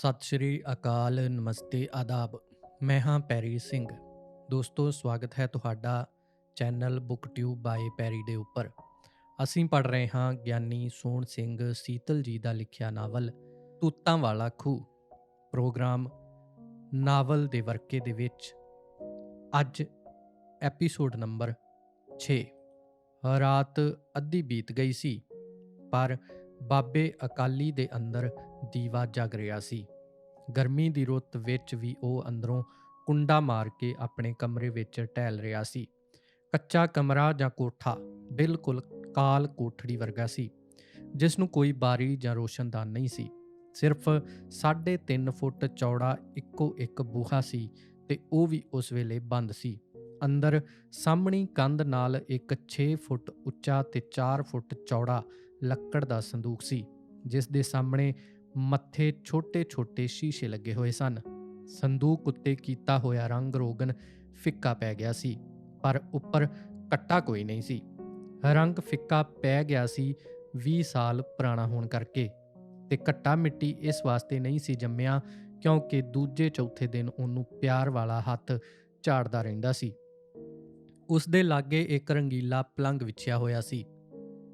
ਸਤਿ ਸ਼੍ਰੀ ਅਕਾਲ, ਨਮਸਤੇ, ਆਦਾਬ। ਮੈਂ ਹਾਂ ਪੈਰੀ ਸਿੰਘ। ਦੋਸਤੋ, ਸਵਾਗਤ ਹੈ ਤੁਹਾਡਾ ਚੈਨਲ ਬੁੱਕ ਟਿਊਬ ਬਾਏ ਪੈਰੀ ਦੇ ਉੱਪਰ। ਅਸੀਂ ਪੜ ਰਹੇ ਹਾਂ ਗਿਆਨੀ ਸੋਹਣ ਸਿੰਘ ਸੀਤਲ ਜੀ ਦਾ ਲਿਖਿਆ ਨਾਵਲ, ਤੂਤਾਂ ਵਾਲਾ ਖੂਹ। ਪ੍ਰੋਗਰਾਮ, ਨਾਵਲ ਦੇ ਵਰਕੇ ਦੇ ਵਿੱਚ, ਅੱਜ ਐਪੀਸੋਡ ਨੰਬਰ 6 ਰਾਤ ਅੱਧੀ ਬੀਤ ਗਈ ਸੀ, ਪਰ ਬਾਬੇ ਅਕਾਲੀ ਦੇ ਅੰਦਰ ਦੀਵਾ ਜਗ ਰਿਹਾ ਸੀ। ਗਰਮੀ ਦੀ ਰੁੱਤ ਵਿੱਚ ਵੀ ਉਹ ਅੰਦਰੋਂ ਕੁੰਡਾ ਮਾਰ ਕੇ ਆਪਣੇ ਕਮਰੇ ਵਿੱਚ ਟਹਿਲ ਰਿਹਾ ਸੀ। ਕੱਚਾ ਕਮਰਾ ਜਾਂ ਕੋਠਾ ਬਿਲਕੁਲ ਕਾਲ ਕੋਠੜੀ ਵਰਗਾ ਸੀ, ਜਿਸ ਨੂੰ ਕੋਈ ਬਾਰੀ ਜਾਂ ਰੋਸ਼ਨਦਾਨ ਨਹੀਂ ਸੀ। ਸਿਰਫ 3.5 ਫੁੱਟ ਚੌੜਾ ਇੱਕੋ ਇੱਕ ਬੂਹਾ ਸੀ ਤੇ ਉਹ ਵੀ ਉਸ ਵੇਲੇ ਬੰਦ ਸੀ। ਅੰਦਰ ਸਾਹਮਣੀ ਕੰਧ ਨਾਲ ਇੱਕ 6 ਫੁੱਟ ਉੱਚਾ ਤੇ 4 ਫੁੱਟ ਚੌੜਾ ਲੱਕੜ ਦਾ ਸੰਦੂਕ ਸੀ, ਜਿਸ ਦੇ ਸਾਹਮਣੇ ਮੱਥੇ ਛੋਟੇ-ਛੋਟੇ ਸ਼ੀਸ਼ੇ ਲੱਗੇ ਹੋਏ ਸਨ। ਸੰਦੂਕ ਉੱਤੇ ਕੀਤਾ ਹੋਇਆ ਰੰਗ ਰੋਗਨ ਫਿੱਕਾ ਪੈ ਗਿਆ ਸੀ, ਪਰ ਉੱਪਰ ਕੱਟਾ ਕੋਈ ਨਹੀਂ ਸੀ। ਰੰਗ ਫਿੱਕਾ ਪੈ ਗਿਆ ਸੀ 20 ਸਾਲ ਪੁਰਾਣਾ ਹੋਣ ਕਰਕੇ ਤੇ ਕੱਟਾ ਮਿੱਟੀ ਇਸ ਵਾਸਤੇ ਨਹੀਂ ਸੀ ਜੰਮਿਆ ਕਿਉਂਕਿ ਦੂਜੇ ਚੌਥੇ ਦਿਨ ਉਹਨੂੰ ਪਿਆਰ ਵਾਲਾ ਹੱਥ ਝਾੜਦਾ ਰਹਿੰਦਾ ਸੀ। ਉਸ ਦੇ ਲਾਗੇ ਇੱਕ ਰੰਗੀਲਾ ਪਲੰਗ ਵਿਛਿਆ ਹੋਇਆ ਸੀ।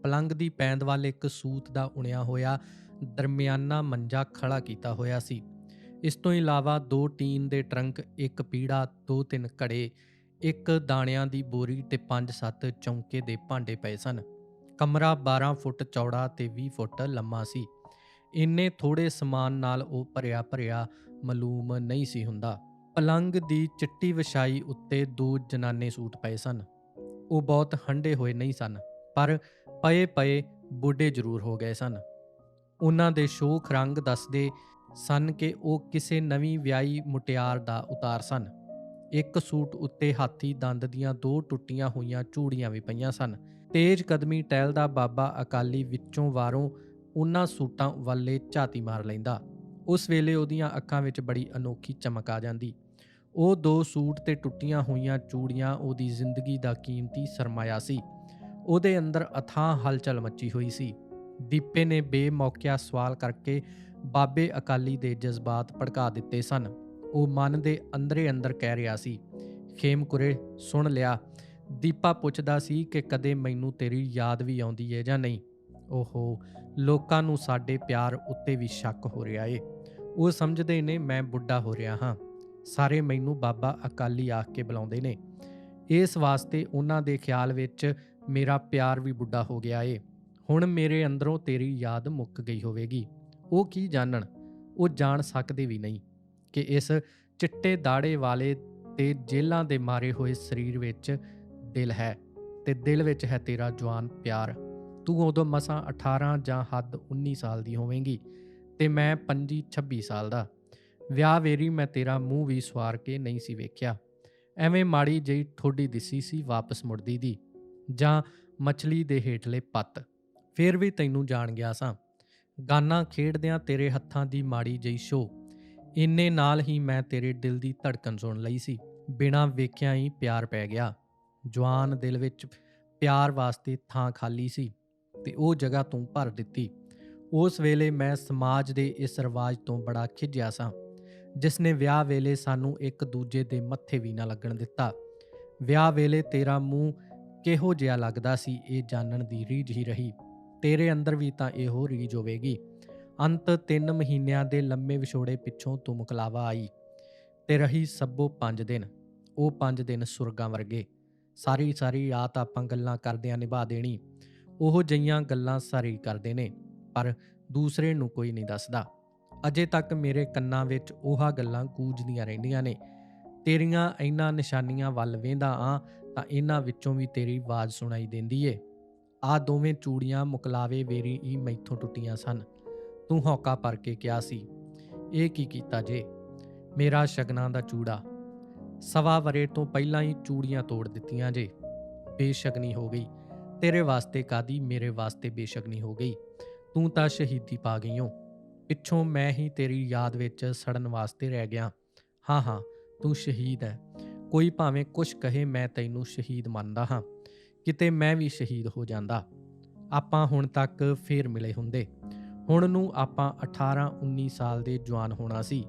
ਪਲੰਗ ਦੀ ਪੈਂਦ ਵੱਲ ਇੱਕ ਸੂਤ ਦਾ ਉਣਿਆ ਹੋਇਆ ਦਰਮਿਆਨਾ ਮੰਜਾ ਖੜਾ ਕੀਤਾ ਹੋਇਆ ਸੀ। ਇਸ ਤੋਂ ਇਲਾਵਾ ਦੋ ਟੀਨ ਦੇ ਟਰੰਕ, ਇੱਕ ਪੀੜਾ, ਦੋ ਤਿੰਨ ਘੜੇ, ਇੱਕ ਦਾਣਿਆਂ ਦੀ ਬੋਰੀ ਤੇ 5-7 ਚੌਂਕੇ ਦੇ ਭਾਂਡੇ ਪਏ ਸਨ। ਕਮਰਾ 12 ਫੁੱਟ ਚੌੜਾ ਤੇ 20 ਫੁੱਟ ਲੰਮਾ ਸੀ। ਇੰਨੇ ਥੋੜੇ ਸਮਾਨ ਨਾਲ ਉਹ ਭਰਿਆ ਭਰਿਆ ਮਲੂਮ ਨਹੀਂ ਸੀ ਹੁੰਦਾ। ਪਲੰਗ ਦੀ ਚਿੱਟੀ ਵਿਛਾਈ ਉੱਤੇ ਦੋ ਜਨਾਨੇ ਸੂਟ ਪਏ ਸਨ। ਉਹ ਬਹੁਤ ਹੰਡੇ ਹੋਏ ਨਹੀਂ ਸਨ, ਪਰ ਪਏ ਪਏ ਬੁੱਢੇ ਜ਼ਰੂਰ ਹੋ ਗਏ ਸਨ। ਉਹਨਾਂ ਦੇ ਸ਼ੋਖ ਰੰਗ ਦੱਸਦੇ ਸਨ ਕਿ ਉਹ ਕਿਸੇ ਨਵੀਂ ਵਿਆਹੀ ਮੁਟਿਆਰ ਦਾ ਉਤਾਰ ਸਨ। ਇੱਕ ਸੂਟ ਉੱਤੇ ਹਾਥੀ ਦੰਦ ਦੀਆਂ ਦੋ ਟੁੱਟੀਆਂ ਹੋਈਆਂ ਚੂੜੀਆਂ ਵੀ ਪਈਆਂ ਸਨ। ਤੇਜ ਕਦਮੀ ਟਹਿਲਦਾ ਬਾਬਾ ਅਕਾਲੀ ਵਿੱਚੋਂ ਵਾਰੋਂ ਉਹਨਾਂ ਸੂਟਾਂ ਵੱਲੇ ਝਾਤੀ ਮਾਰ ਲੈਂਦਾ। ਉਸ ਵੇਲੇ ਉਹਦੀਆਂ ਅੱਖਾਂ ਵਿੱਚ ਬੜੀ ਅਨੋਖੀ ਚਮਕ ਆ ਜਾਂਦੀ। ਉਹ ਦੋ ਸੂਟ ਤੇ ਟੁੱਟੀਆਂ ਹੋਈਆਂ ਚੂੜੀਆਂ ਉਹਦੀ ਜ਼ਿੰਦਗੀ ਦਾ ਕੀਮਤੀ ਸਰਮਾਇਆ ਸੀ। ਉਹਦੇ ਅੰਦਰ ਅਥਾਹ ਹਲਚਲ ਮੱਚੀ ਹੋਈ ਸੀ। ਦੀਪੇ ਨੇ ਬੇਮੌਕਿਆ ਸਵਾਲ ਕਰਕੇ ਬਾਬੇ ਅਕਾਲੀ ਦੇ ਜਜ਼ਬਾਤ ਭੜਕਾ ਦਿੱਤੇ ਸਨ। ਉਹ ਮਨ ਦੇ ਅੰਦਰੇ ਅੰਦਰ ਕਹਿ ਰਿਹਾ ਸੀ ਖੇਮਕੁਰੇ ਸੁਣ ਲਿਆ। ਦੀਪਾ ਪੁੱਛਦਾ ਸੀ ਕਿ ਕਦੇ ਮੈਨੂੰ ਤੇਰੀ ਯਾਦ ਵੀ ਆਉਂਦੀ ਹੈ ਜਾਂ ਨਹੀਂ? ਓਹੋ, ਲੋਕਾਂ ਨੂੰ ਸਾਡੇ ਪਿਆਰ ਉੱਤੇ ਵੀ ਸ਼ੱਕ ਹੋ ਰਿਹਾ ਏ। ਉਹ ਸਮਝਦੇ ਨੇ, ਮੈਂ ਬੁੱਢਾ ਹੋ ਰਿਹਾ ਹਾਂ। ਸਾਰੇ ਮੈਨੂੰ ਬਾਬਾ ਅਕਾਲੀ ਆਖ ਕੇ ਬੁਲਾਉਂਦੇ ਨੇ। ਇਸ ਵਾਸਤੇ ਉਹਨਾਂ ਦੇ ਖਿਆਲ ਵਿੱਚ ਮੇਰਾ ਪਿਆਰ ਵੀ ਬੁੱਢਾ ਹੋ ਗਿਆ ਏ। ਹੁਣ ਮੇਰੇ ਅੰਦਰੋਂ ਤੇਰੀ ਯਾਦ ਮੁੱਕ ਗਈ ਹੋਵੇਗੀ। ਉਹ ਕੀ ਜਾਣਨ? ਉਹ ਜਾਣ ਸਕਦੇ ਵੀ ਨਹੀਂ ਕਿ ਇਸ ਚਿੱਟੇ ਦਾੜੇ ਵਾਲੇ ਤੇ ਜੇਲਾਂ ਦੇ ਮਾਰੇ ਹੋਏ ਸਰੀਰ ਵਿੱਚ ਦਿਲ ਹੈ ਤੇ ਦਿਲ ਵਿੱਚ ਹੈ ਤੇਰਾ ਜਵਾਨ ਪਿਆਰ। ਤੂੰ ਉਦੋਂ ਮਸਾਂ 18 ਜਾਂ ਹੱਦ 19 ਸਾਲ ਦੀ ਹੋਵੇਂਗੀ ਤੇ ਮੈਂ 25 26 ਸਾਲ ਦਾ। ਵਿਆਹ ਵੇਰੀ ਮੈਂ ਤੇਰਾ ਮੂੰਹ ਵੀ ਸਵਾਰ ਕੇ ਨਹੀਂ ਸੀ ਵੇਖਿਆ। ਐਵੇਂ ਮਾੜੀ ਜਿਹੀ ਠੋਡੀ ਦਿਸੀ ਸੀ ਵਾਪਸ ਮੁੜਦੀ ਦੀ ਜਾਂ ਮੱਛਲੀ ਦੇ ਹੇਠਲੇ ਪੱਤ। ਫੇਰ ਵੀ ਤੈਨੂੰ ਜਾਣ ਗਿਆ ਸਾਂ। ਗਾਨਾ ਖੇਡਦਿਆਂ ਤੇਰੇ ਹੱਥਾਂ ਦੀ ਮਾੜੀ ਜਿਹੀ ਸ਼ੋ ਇੰਨੇ ਨਾਲ ਹੀ ਮੈਂ ਤੇਰੇ ਦਿਲ ਦੀ ਧੜਕਣ ਸੁਣ ਲਈ ਸੀ। ਬਿਨਾਂ ਵੇਖਿਆ ਹੀ ਪਿਆਰ ਪੈ ਗਿਆ। ਜਵਾਨ ਦਿਲ ਵਿੱਚ ਪਿਆਰ ਵਾਸਤੇ ਥਾਂ ਖਾਲੀ ਸੀ ਤੇ ਉਹ ਜਗ੍ਹਾ ਤੂੰ ਭਰ ਦਿੱਤੀ। ਉਸ ਵੇਲੇ ਮੈਂ ਸਮਾਜ ਦੇ ਇਸ ਰਿਵਾਜ ਤੋਂ ਬੜਾ ਖਿਝਿਆ ਸਾਂ। ਜਿਸ ਨੇ ਵਿਆਹ ਵੇਲੇ ਸਾਨੂੰ ਇੱਕ ਦੂਜੇ ਦੇ ਮੱਥੇ ਵੀ ਨਾ ਲੱਗਣ ਦਿੱਤਾ। ਵਿਆਹ ਵੇਲੇ ਤੇਰਾ ਮੂੰਹ ਕਿਹੋ ਜਿਹਾ ਲੱਗਦਾ ਸੀ ਇਹ ਜਾਣਨ ਦੀ ਰੀਝ ਹੀ ਰਹੀ। ਤੇਰੇ ਅੰਦਰ ਵੀ ਤਾਂ ਇਹੋ ਰੀਝ ਹੋਵੇਗੀ। ਅੰਤ 3 ਮਹੀਨਿਆਂ ਦੇ ਲੰਮੇ ਵਿਛੋੜੇ ਪਿੱਛੋਂ ਤੂੰ ਮੁਕਲਾਵਾ ਆਈ। ਤੇ ਰਹੀ ਸਭੋ 5 ਦਿਨ। ਉਹ 5 ਦਿਨ ਸੁਰਗਾਂ ਵਰਗੇ। ਸਾਰੀ ਸਾਰੀ ਰਾਤ ਆਪਾਂ ਗੱਲਾਂ ਕਰਦਿਆਂ ਨਿਭਾ ਦੇਣੀ। ਉਹ ਜਈਆਂ ਗੱਲਾਂ ਸਾਰੀ ਕਰਦੇ ਨੇ, ਪਰ ਦੂਸਰੇ ਨੂੰ ਕੋਈ ਨਹੀਂ ਦੱਸਦਾ। ਅਜੇ ਤੱਕ ਮੇਰੇ ਕੰਨਾਂ ਵਿੱਚ ਉਹਾ ਗੱਲਾਂ ਗੂੰਜਦੀਆਂ ਰਹਿੰਦੀਆਂ ਨੇ। ਤੇਰੀਆਂ ਇਹਨਾਂ ਨਿਸ਼ਾਨੀਆਂ ਵੱਲ ਵੇਂਦਾ ਆ ਤਾਂ ਇਹਨਾਂ ਵਿੱਚੋਂ ਵੀ ਤੇਰੀ ਆਵਾਜ਼ ਸੁਣਾਈ ਦਿੰਦੀ ਏ। ਆ ਦੋਵੇਂ ਚੂੜੀਆਂ ਮੁਕਲਾਵੇ ਵੇਰੀ ਹੀ ਮੈਥੋਂ ਟੁੱਟੀਆਂ ਸਨ। ਤੂੰ ਹੌਕਾ ਭਰ ਕੇ ਕਿਹਾ ਸੀ, ਇਹ ਕੀ ਕੀਤਾ ਜੇ? ਮੇਰਾ ਸ਼ਗਨਾਂ ਦਾ ਚੂੜਾ। ਸਵਾ ਵਰੇ ਤੋਂ ਪਹਿਲਾਂ ਹੀ ਚੂੜੀਆਂ ਤੋੜ ਦਿੱਤੀਆਂ ਜੇ। ਬੇਸ਼ਗਨੀ ਹੋ ਗਈ। ਤੇਰੇ ਵਾਸਤੇ ਕਾਦੀ? ਮੇਰੇ ਵਾਸਤੇ ਬੇਸ਼ਗਨੀ ਹੋ ਗਈ। ਤੂੰ ਤਾਂ ਸ਼ਹੀਦੀ ਪਾ ਗਈ ਓ। ਪਿੱਛੋਂ ਮੈਂ ਹੀ ਤੇਰੀ ਯਾਦ ਵਿੱਚ ਸੜਨ ਵਾਸਤੇ ਰਹਿ ਗਿਆ। ਹਾਂ ਹਾਂ, ਤੂੰ ਸ਼ਹੀਦ ਹੈ ਕੋਈ ਭਾਵੇਂ ਕੁਛ ਕਹੇ, ਮੈਂ ਤੈਨੂੰ ਸ਼ਹੀਦ ਮੰਨਦਾ ਹਾਂ। ਕਿਤੇ ਮੈਂ ਵੀ ਸ਼ਹੀਦ ਹੋ ਜਾਂਦਾ। ਆਪਾਂ ਹੁਣ ਤੱਕ ਫੇਰ ਮਿਲੇ ਹੁੰਦੇ। ਹੁਣ ਨੂੰ ਆਪਾਂ 18 19 ਸਾਲ ਦੇ ਜਵਾਨ ਹੋਣਾ ਸੀ।